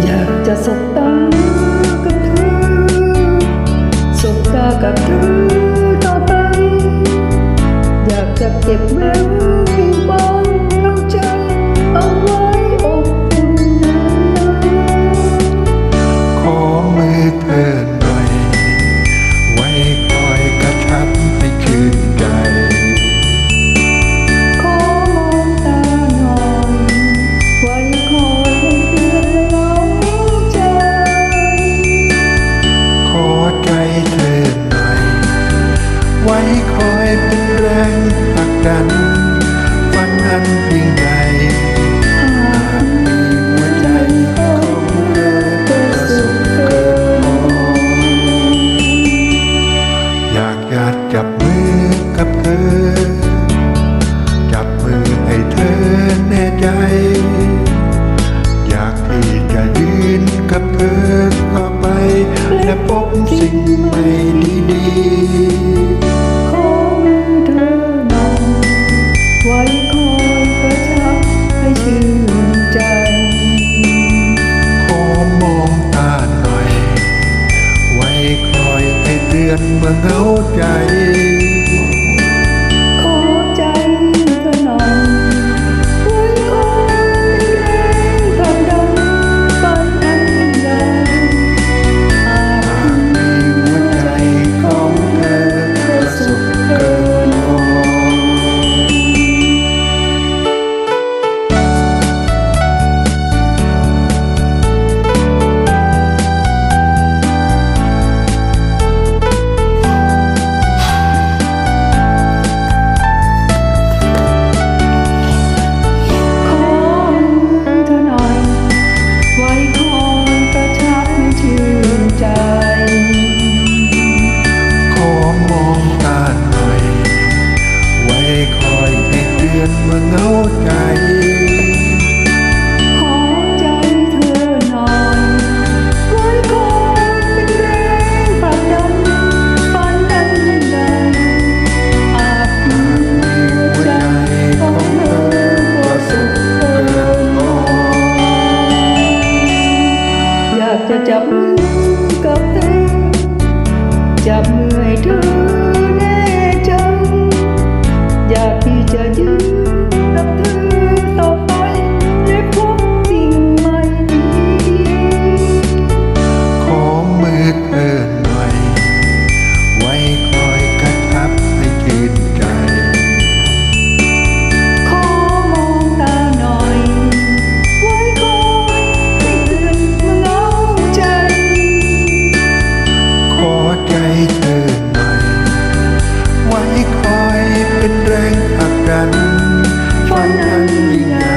อยากจะสบตากับเธอสบตากับเธอต่อไป อยากจะเก็บไว้ กับเธอต่อไป และพบสิ่งไม่ดีๆ when no เป็นแรงผลักดันฝันอันยิ่งใหญ่